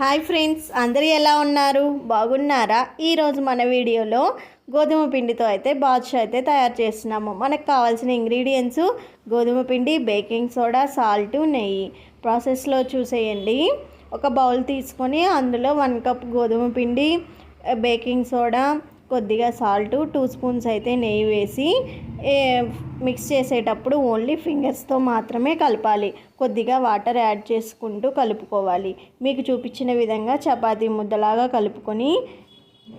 Hi friends అందరూ ఎలా ఉన్నారు? బాగున్నారా? ఈరోజు మన వీడియోలో గోధుమ పిండితో అయితే బాదుషా అయితే తయారు చేస్తున్నాము. మనకు కావాల్సిన ఇంగ్రీడియంట్స్ గోధుమ పిండి బేకింగ్ సోడా సాల్ట్ నెయ్యి. ప్రాసెస్లో చూసేయండి. ఒక బౌల్ తీసుకొని అందులో వన్ కప్ గోధుమ పిండి బేకింగ్ సోడా కొద్దిగా సాల్ట్ టూ స్పూన్స్ అయితే నెయ్యి వేసి మిక్స్ చేసేటప్పుడు ఓన్లీ ఫింగర్స్తో మాత్రమే కలపాలి. కొద్దిగా వాటర్ యాడ్ చేసుకుంటూ కలుపుకోవాలి. మీకు చూపించిన విధంగా చపాతీ ముద్దలాగా కలుపుకొని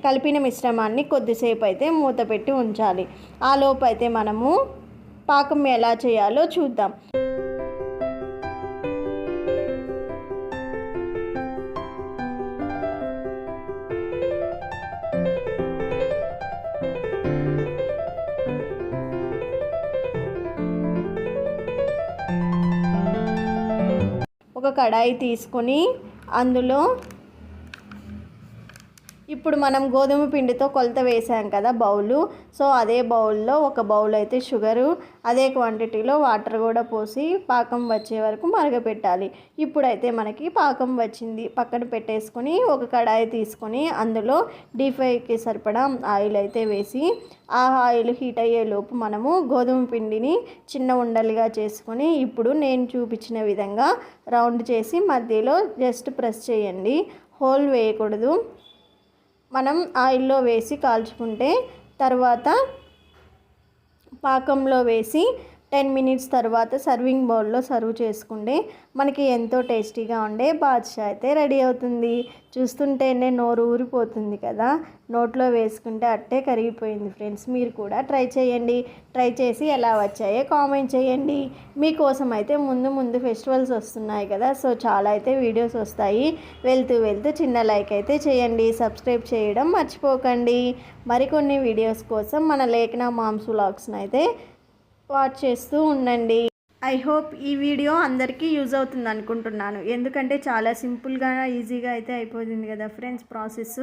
కలిపిన మిశ్రమాన్ని కొద్దిసేపు అయితే మూత పెట్టి ఉంచాలి. ఆ లోపు అయితే మనము పాకం ఎలా చేయాలో చూద్దాం. ఒక కడాయి తీసుకొని అందులో ఇప్పుడు మనం గోధుమ పిండితో కొలత వేసాం కదా బౌలు. సో అదే బౌల్లో ఒక బౌల్ అయితే షుగరు అదే క్వాంటిటీలో వాటర్ కూడా పోసి పాకం వచ్చే వరకు మరగపెట్టాలి. ఇప్పుడైతే మనకి పాకం వచ్చింది. పక్కన పెట్టేసుకొని ఒక కడాయి తీసుకొని అందులో డీప్ ఫ్రైకి సరిపడా ఆయిల్ అయితే వేసి ఆ ఆయిల్ హీట్ అయ్యే లోపు మనము గోధుమ పిండిని చిన్న ఉండలుగా చేసుకొని ఇప్పుడు నేను చూపించిన విధంగా రౌండ్ చేసి మధ్యలో జస్ట్ ప్రెస్ చేయండి. హోల్ వేయకూడదు. మనం ఆయిల్లో వేసి కాల్చుకుంటే తర్వాత పాకంలో వేసి టెన్ మినిట్స్ తర్వాత సర్వింగ్ బౌల్లో సర్వ్ చేసుకుంటే మనకి ఎంతో టేస్టీగా ఉండే బాద్షా అయితే రెడీ అవుతుంది. చూస్తుంటేనే నోరు ఊరిపోతుంది కదా. నోట్లో వేసుకుంటే అట్టే కరిగిపోయింది ఫ్రెండ్స్. మీరు కూడా ట్రై చేయండి. ట్రై చేసి ఎలా వచ్చాయో కామెంట్ చేయండి. మీకోసం అయితే ముందు ముందు ఫెస్టివల్స్ వస్తున్నాయి కదా. సో చాలా అయితే వీడియోస్ వస్తాయి. వెళ్తూ వెళ్తూ చిన్న లైక్ అయితే చేయండి. సబ్స్క్రైబ్ చేయడం మర్చిపోకండి. మరికొన్ని వీడియోస్ కోసం మన లేఖన మామ్స్ వ్లాగ్స్ని అయితే వాచ్ చేస్తూ ఉండండి. ఐ హోప్ ఈ వీడియో అందరికీ యూజ్ అవుతుంది అనుకుంటున్నాను. ఎందుకంటే చాలా సింపుల్గా ఈజీగా అయితే అయిపోతుంది కదా ఫ్రెండ్స్ ప్రాసెస్.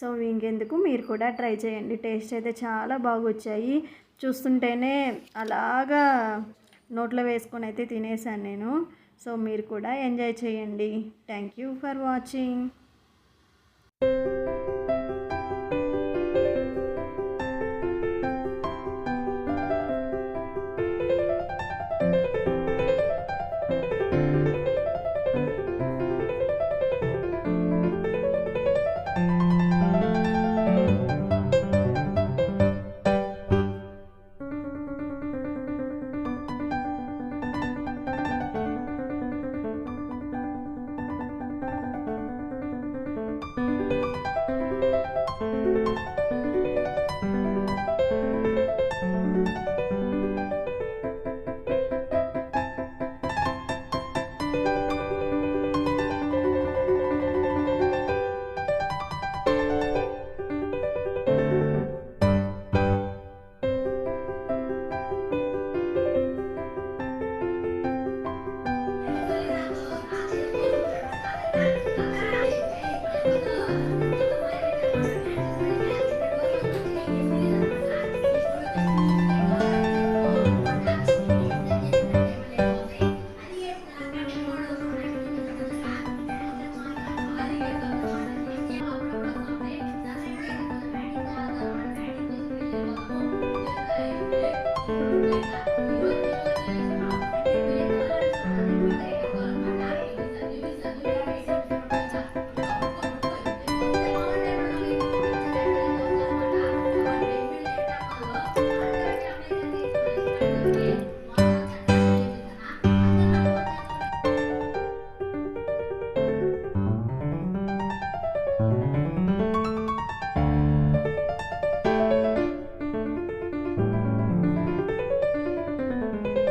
సో ఇంకెందుకు? మీరు కూడా ట్రై చేయండి. టేస్ట్ అయితే చాలా బాగొచ్చాయి. చూస్తుంటేనే అలాగా నోట్లో వేసుకొని అయితే తినేసాను నేను. సో మీరు కూడా ఎంజాయ్ చేయండి. Thank you for watching.